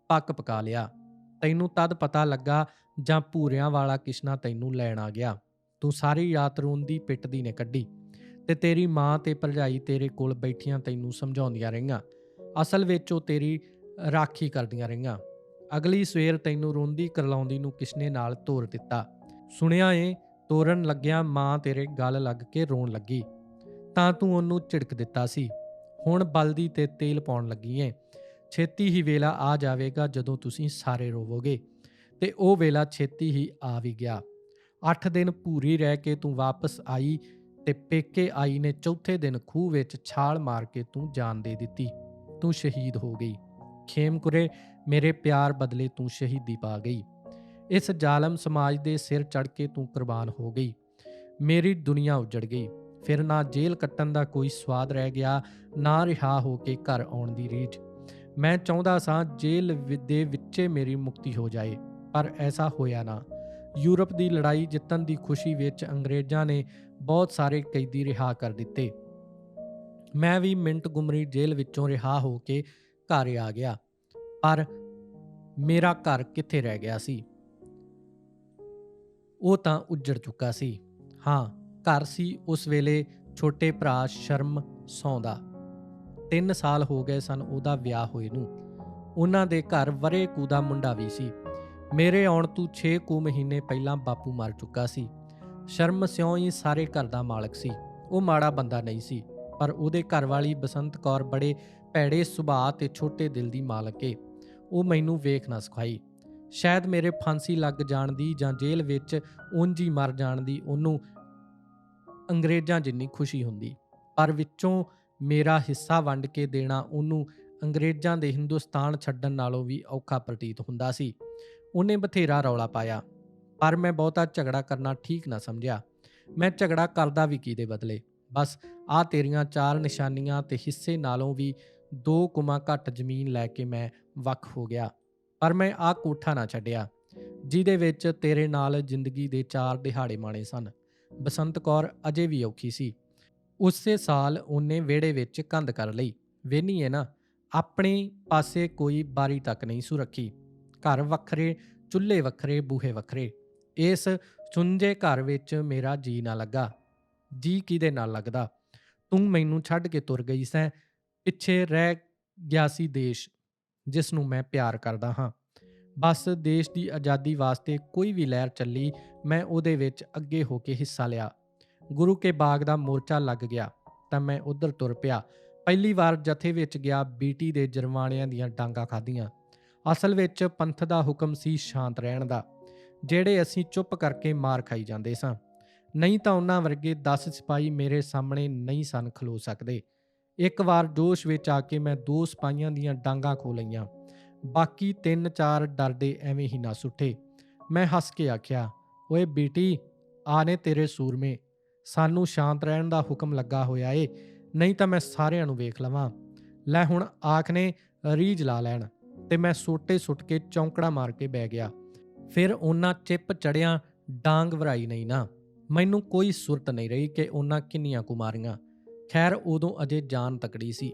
ਪੱਕ ਪਕਾ ਲਿਆ। ਤੈਨੂੰ ਤਦ ਪਤਾ ਲੱਗਾ ਜਾਂ ਭੂਰਿਆਂ ਵਾਲਾ ਕਿਸ਼ਨਾ ਤੈਨੂੰ ਲੈਣ ਆ ਗਿਆ। ਤੂੰ ਸਾਰੀ ਰਾਤ ਰੋਂਦੀ ਪਿੱਟਦੀ ਨੇ ਕੱਢੀ। ਤੇ ਤੇਰੀ ਮਾਂ ਤੇ ਭਰਜਾਈ ਤੇਰੇ ਕੋਲ ਬੈਠੀਆਂ ਤੈਨੂੰ ਸਮਝਾਉਂਦੀਆਂ ਰਹੀਆਂ। ਅਸਲ ਵਿੱਚ ਉਹ ਤੇਰੀ ਰਾਖੀ ਕਰਦੀਆਂ ਰਹੀਆਂ। ਅਗਲੀ ਸਵੇਰ ਤੈਨੂੰ ਰੋਂਦੀ ਕਰਲਾਉਂਦੀ ਨੂੰ ਕਿਸ਼ਨੇ ਨਾਲ ਤੋਰ ਦਿੱਤਾ। ਸੁਣਿਆ ਏ, ਤੋਰਨ ਲੱਗਿਆ ਮਾਂ ਤੇਰੇ ਗਲ ਲੱਗ ਕੇ ਰੋਣ ਲੱਗੀ। ਤਾਂ ਤੂੰ ਉਹਨੂੰ ਝਿੜਕ ਦਿੱਤਾ ਸੀ। ਹੁਣ ਬਲਦੀ ਤੇ ਤੇਲ ਪਾਉਣ ਲੱਗੀ ਏ ਛੇਤੀ ਹੀ ਵੇਲਾ ਆ ਜਾਵੇਗਾ ਜਦੋਂ ਤੁਸੀਂ ਸਾਰੇ ਰੋਵੋਗੇ। ਤੇ ਉਹ ਵੇਲਾ ਛੇਤੀ ਹੀ ਆ ਵੀ ਗਿਆ। 8 ਦਿਨ ਪੂਰੀ ਰਹਿ ਕੇ ਤੂੰ ਵਾਪਸ ਆਈ ਤੇ ਪੇਕੇ ਆਈ ਨੇ ਚੌਥੇ ਦਿਨ ਖੂਹ ਵਿੱਚ ਛਾਲ ਮਾਰ ਕੇ ਤੂੰ ਜਾਨ ਦੇ ਦਿੱਤੀ। ਤੂੰ ਸ਼ਹੀਦ ਹੋ ਗਈ। ਖੇਮਕੁਰੇ ਮੇਰੇ ਪਿਆਰ ਬਦਲੇ ਤੂੰ ਸ਼ਹੀਦੀ ਪਾ ਗਈ। ਇਸ ਜ਼ਾਲਮ ਸਮਾਜ ਦੇ ਸਿਰ ਚੜ ਕੇ ਤੂੰ ਕੁਰਬਾਨ ਹੋ ਗਈ। ਮੇਰੀ ਦੁਨੀਆ ਉਜੜ ਗਈ। ਫਿਰ ਨਾ ਜੇਲ੍ਹ ਕੱਟਣ ਦਾ ਕੋਈ ਸਵਾਦ ਰਹਿ ਗਿਆ, ਨਾ ਰਿਹਾ ਹੋ ਕੇ ਘਰ ਆਉਣ ਦੀ ਰੀਝ। ਮੈਂ ਚਾਹੁੰਦਾ ਸਾਂ ਜੇਲ੍ਹ ਵਿ- ਦੇ ਵਿੱਚੇ ਮੇਰੀ ਮੁਕਤੀ ਹੋ ਜਾਏ, ਪਰ ਐਸਾ ਹੋਇਆ ਨਾ। ਯੂਰਪ ਦੀ ਲੜਾਈ ਜਿੱਤਣ ਦੀ ਖੁਸ਼ੀ ਵਿੱਚ ਅੰਗਰੇਜ਼ਾਂ ਨੇ ਬਹੁਤ ਸਾਰੇ ਕੈਦੀ ਰਿਹਾ ਕਰ ਦਿੱਤੇ। ਮੈਂ ਵੀ ਮਿੰਟ ਗੁਮਰੀ ਜੇਲ੍ਹ ਵਿੱਚੋਂ ਰਿਹਾ ਹੋ ਕੇ ਘਰ ਆ ਗਿਆ। ਪਰ ਮੇਰਾ ਘਰ ਕਿੱਥੇ ਰਹਿ ਗਿਆ ਸੀ? ਉਹ ਤਾਂ ਉੱਜੜ ਚੁੱਕਾ ਸੀ। ਹਾਂ, ਘਰ ਸੀ ਉਸ ਵੇਲੇ ਛੋਟੇ ਭਰਾ ਸ਼ਰਮ ਸੌਂਦਾ। 3 ਸਾਲ ਹੋ ਗਏ ਸਨ ਉਹਦਾ ਵਿਆਹ ਹੋਏ ਨੂੰ। ਉਹਨਾਂ ਦੇ ਘਰ ਵਰੇ ਕੂ ਦਾ ਮੁੰਡਾ ਵੀ ਸੀ। ਮੇਰੇ ਆਉਣ ਤੋਂ 6 ਕੁ ਮਹੀਨੇ ਪਹਿਲਾਂ ਬਾਪੂ ਮਰ ਚੁੱਕਾ ਸੀ। ਸ਼ਰਮ ਸਿਉਂ ਹੀ ਸਾਰੇ ਘਰ ਦਾ ਮਾਲਕ ਸੀ। ਉਹ ਮਾੜਾ ਬੰਦਾ ਨਹੀਂ ਸੀ, ਪਰ ਉਹਦੇ ਘਰ ਵਾਲੀ ਬਸੰਤ ਕੌਰ ਬੜੇ ਭੈੜੇ ਸੁਭਾਅ ਤੇ ਛੋਟੇ ਦਿਲ ਦੀ ਮਾਲਕ ਏ। ਉਹ ਮੈਨੂੰ ਵੇਖ ਨਾ ਸਿਖਾਈ। ਸ਼ਾਇਦ ਮੇਰੇ ਫਾਂਸੀ ਲੱਗ ਜਾਣ ਦੀ ਜਾਂ ਜੇਲ੍ਹ ਵਿੱਚ ਉਂਝ ਹੀ ਮਰ ਜਾਣ ਦੀ ਉਹਨੂੰ ਅੰਗਰੇਜ਼ਾਂ ਜਿੰਨੀ ਖੁਸ਼ੀ ਹੁੰਦੀ। ਪਰ ਵਿੱਚੋਂ ਮੇਰਾ ਹਿੱਸਾ ਵੰਡ ਕੇ ਦੇਣਾ ਉਹਨੂੰ ਅੰਗਰੇਜ਼ਾਂ ਦੇ ਹਿੰਦੁਸਤਾਨ ਛੱਡਣ ਨਾਲੋਂ ਵੀ ਔਖਾ ਪ੍ਰਤੀਤ ਹੁੰਦਾ ਸੀ। ਉਹਨੇ ਬਥੇਰਾ ਰੌਲਾ ਪਾਇਆ। ਪਰ ਮੈਂ ਬਹੁਤਾ ਝਗੜਾ ਕਰਨਾ ਠੀਕ ਨਾ ਸਮਝਿਆ। ਮੈਂ ਝਗੜਾ ਕਰਦਾ ਵੀ ਕੀ ਬਦਲੇ? ਬਸ ਆ ਤੇਰੀਆਂ ਚਾਰ ਨਿਸ਼ਾਨੀਆਂ ਤੇ ਹਿੱਸੇ ਨਾਲੋਂ ਵੀ ਦੋ ਕੁਮਾ ਘੱਟ ਜ਼ਮੀਨ ਲੈ ਕੇ ਮੈਂ ਵੱਖ ਹੋ ਗਿਆ। ਪਰ ਮੈਂ ਆ ਕੋਠਾ ਨਾ ਛੱਡਿਆ, ਜਿਹਦੇ ਵਿੱਚ ਤੇਰੇ ਨਾਲ ਜ਼ਿੰਦਗੀ ਦੇ ਚਾਰ ਦਿਹਾੜੇ ਮਾਣੇ ਸਨ। ਬਸੰਤ ਕੌਰ ਅਜੇ ਵੀ ਔਖੀ ਸੀ। ਉਸੇ ਸਾਲ ਉਹਨੇ ਵਿਹੜੇ ਵਿੱਚ ਕੰਧ ਕਰ ਲਈ। ਵੇਨੀ ਹੈ ਨਾ, ਆਪਣੇ ਪਾਸੇ ਕੋਈ ਬਾਰੀ ਤੱਕ ਨਹੀਂ ਸੁ ਰੱਖੀ। ਘਰ ਵੱਖਰੇ, ਚੁੱਲ੍ਹੇ ਵੱਖਰੇ, ਬੂਹੇ ਵੱਖਰੇ। ਇਸ ਸੁੰਜੇ ਘਰ ਵਿੱਚ ਮੇਰਾ ਜੀ ਨਾ ਲੱਗਾ। ਜੀ ਕਿਹਦੇ ਨਾਲ ਲੱਗਦਾ? ਤੂੰ ਮੈਨੂੰ ਛੱਡ ਕੇ ਤੁਰ ਗਈ ਸੈਂ। ਪਿੱਛੇ ਰਹਿ ਗਿਆ ਸੀ ਦੇਸ਼। ਜਿਸ ਨੂੰ ਮੈਂ ਪਿਆਰ ਕਰਦਾ ਹਾਂ। ਬਸ ਦੇਸ਼ ਦੀ ਆਜ਼ਾਦੀ ਵਾਸਤੇ ਕੋਈ ਵੀ ਲਹਿਰ ਚੱਲੀ ਮੈਂ ਉਹਦੇ ਵਿੱਚ ਅੱਗੇ ਹੋ ਕੇ ਹਿੱਸਾ ਲਿਆ। ਗੁਰੂ ਕੇ ਬਾਗ ਦਾ ਮੋਰਚਾ ਲੱਗ ਗਿਆ ਤਾਂ ਮੈਂ ਉਧਰ ਤੁਰ ਪਿਆ। ਪਹਿਲੀ ਵਾਰ ਜਥੇ ਵਿੱਚ ਗਿਆ ਬੀਟੀ ਦੇ ਜਰਵਾਣਿਆਂ ਦੀਆਂ ਡਾਂਗਾ ਖਾਧੀਆਂ। ਅਸਲ ਵਿੱਚ ਪੰਥ ਦਾ ਹੁਕਮ ਸੀ ਸ਼ਾਂਤ ਰਹਿਣ ਦਾ ਜਿਹੜੇ ਅਸੀਂ ਚੁੱਪ ਕਰਕੇ ਮਾਰ ਖਾਈ ਜਾਂਦੇ ਸਾਂ। ਨਹੀਂ ਤਾਂ ਉਹਨਾਂ ਵਰਗੇ 10 ਸਿਪਾਹੀ ਮੇਰੇ ਸਾਹਮਣੇ ਨਹੀਂ ਸਨ ਖਲੋ ਸਕਦੇ। ਇੱਕ ਵਾਰ ਜੋਸ਼ ਵਿੱਚ ਆ ਕੇ ਮੈਂ ਦੋ ਸਿਪਾਹੀਆਂ ਦੀਆਂ ਡਾਂਗਾ ਖੋ ਲਈਆਂ। ਬਾਕੀ ਤਿੰਨ ਚਾਰ ਡਰਦੇ ਐਵੇਂ ਹੀ ਨਾ ਸੁੱਟੇ। ਮੈਂ ਹੱਸ ਕੇ ਆਖਿਆ, ਓਏ ਬੀਟੀ, ਆ ਨੇ ਤੇਰੇ ਸੂਰਮੇ। ਸਾਨੂੰ ਸ਼ਾਂਤ ਰਹਿਣ ਦਾ ਹੁਕਮ ਲੱਗਾ ਹੋਇਆ ਏ, ਨਹੀਂ ਤਾਂ ਮੈਂ ਸਾਰਿਆਂ ਨੂੰ ਵੇਖ ਲਵਾਂ। ਲੈ ਹੁਣ ਆਖ ਨੇ ਰੀਝ ਲਾ ਲੈਣ। ਤੇ ਮੈਂ ਸੋਟੇ ਸੁੱਟ ਕੇ ਚੌਂਕੜਾ ਮਾਰ ਕੇ ਬਹਿ ਗਿਆ। ਫਿਰ ਉਹਨਾਂ ਚਿੱਪ ਚੜਿਆ ਡਾਂਗ ਵਰਾਈ ਨਹੀਂ ਨਾ। ਮੈਨੂੰ ਕੋਈ ਸੁਰਤ ਨਹੀਂ ਰਹੀ ਕਿ ਉਹਨਾਂ ਕਿੰਨੀਆਂ ਕੁਮਾਰੀਆਂ ਖੈਰ, ਉਦੋਂ ਅਜੇ ਜਾਨ ਤਕੜੀ ਸੀ।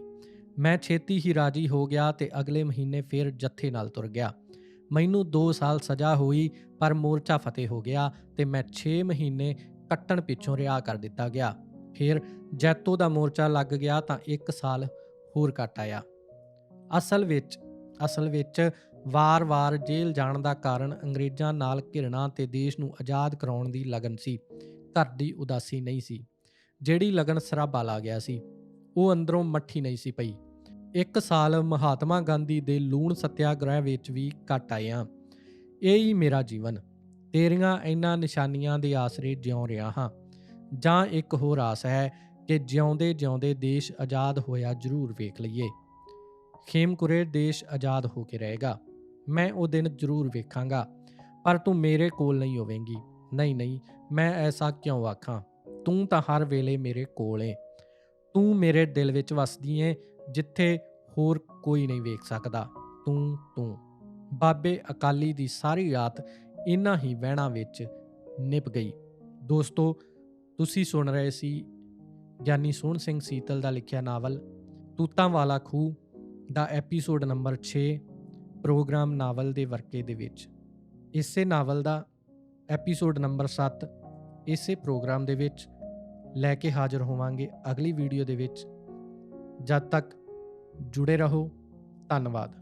ਮੈਂ ਛੇਤੀ ਹੀ ਰਾਜੀ ਹੋ ਗਿਆ ਤੇ ਅਗਲੇ ਮਹੀਨੇ ਫਿਰ ਜੱਥੇ ਨਾਲ ਤੁਰ ਗਿਆ। ਮੈਨੂੰ 2 ਸਾਲ ਸਜ਼ਾ ਹੋਈ, ਪਰ ਮੋਰਚਾ ਫਤਿਹ ਹੋ ਗਿਆ ਤੇ ਮੈਂ 6 ਮਹੀਨੇ ਕੱਟਣ ਪਿੱਛੋਂ ਰਿਹਾ ਕਰ ਦਿੱਤਾ ਗਿਆ। ਫਿਰ ਜੈਤੋ ਦਾ ਮੋਰਚਾ ਲੱਗ ਗਿਆ ਤਾਂ 1 ਸਾਲ ਹੋਰ ਕੱਟ ਆਇਆ। ਅਸਲ ਵਿੱਚ ਅਸਲ ਵਿੱਚ ਵਾਰ-ਵਾਰ ਜੇਲ੍ਹ ਜਾਣ ਦਾ ਕਾਰਨ ਅੰਗਰੇਜ਼ਾਂ ਨਾਲ ਘਿਰਣਾ ਤੇ ਦੇਸ਼ ਨੂੰ ਆਜ਼ਾਦ ਕਰਾਉਣ ਦੀ ਲਗਨ ਸੀ। ਘਰ ਦੀ ਉਦਾਸੀ ਨਹੀਂ ਸੀ। ਜਿਹੜੀ ਲਗਨ ਸਰਾਬਾ ਲਾ ਗਿਆ ਸੀ, ਉਹ ਅੰਦਰੋਂ ਮੱਠੀ ਨਹੀਂ ਸੀ ਪਈ। ਇੱਕ ਸਾਲ ਮਹਾਤਮਾ ਗਾਂਧੀ ਦੇ ਲੂਣ ਸਤਿਆਗ੍ਰਹਿ ਵਿੱਚ ਵੀ ਕੱਟ ਆਏ ਹਾਂ ਇਹ ਹੀ ਮੇਰਾ ਜੀਵਨ। ਤੇਰੀਆਂ ਇਹਨਾਂ ਨਿਸ਼ਾਨੀਆਂ ਦੇ ਆਸਰੇ ਜਿਉਂ ਰਿਹਾ ਹਾਂ। ਜਾਂ ਇੱਕ ਹੋਰ ਆਸ ਹੈ ਕਿ ਜਿਉਂਦੇ ਜਿਉਂਦੇ ਦੇਸ਼ ਆਜ਼ਾਦ ਹੋਇਆ ਜ਼ਰੂਰ ਵੇਖ ਲਈਏ। ਖੇਮਕੁਰੇ ਦੇਸ਼ ਆਜ਼ਾਦ ਹੋ ਕੇ ਰਹੇਗਾ। ਮੈਂ ਉਹ ਦਿਨ ਜ਼ਰੂਰ ਵੇਖਾਂਗਾ। ਪਰ ਤੂੰ ਮੇਰੇ ਕੋਲ ਨਹੀਂ ਹੋਵੇਂਗੀ। ਨਹੀਂ ਨਹੀਂ, ਮੈਂ ਐਸਾ ਕਿਉਂ ਆਖਾਂ? ਤੂੰ ਤਾਂ ਹਰ ਵੇਲੇ ਮੇਰੇ ਕੋਲ ਏ। ਤੂੰ ਮੇਰੇ ਦਿਲ ਵਿੱਚ ਵਸਦੀ ਏ, ਜਿੱਥੇ ਹੋਰ ਕੋਈ ਨਹੀਂ ਵੇਖ ਸਕਦਾ। ਤੂੰ ਤੂੰ। ਬਾਬੇ ਅਕਾਲੀ ਦੀ ਸਾਰੀ ਰਾਤ ਇਨ੍ਹਾਂ ਹੀ ਵਹਿਣਾਂ ਵਿੱਚ ਨਿਭ ਗਈ। ਦੋਸਤੋ, ਤੁਸੀਂ ਸੁਣ ਰਹੇ ਸੀ ਗਿਆਨੀ ਸੋਹਣ ਸਿੰਘ ਸੀਤਲ ਦਾ ਲਿਖਿਆ ਨਾਵਲ, ਤੂਤਾਂ ਵਾਲਾ ਖੂਹ, ਦਾ ਐਪੀਸੋਡ ਨੰਬਰ 6 ਪ੍ਰੋਗਰਾਮ ਨਾਵਲ ਦੇ ਵਰਕੇ ਦੇ ਵਿੱਚ। ਇਸੇ ਨਾਵਲ ਦਾ ਐਪੀਸੋਡ ਨੰਬਰ 7 ਇਸੇ ਪ੍ਰੋਗਰਾਮ ਦੇ ਵਿੱਚ ਲੈ ਕੇ ਹਾਜ਼ਰ ਹੋਵਾਂਗੇ ਅਗਲੀ ਵੀਡੀਓ ਦੇ ਵਿੱਚ। ਜਦ ਤੱਕ ਜੁੜੇ ਰਹੋ ਧੰਨਵਾਦ।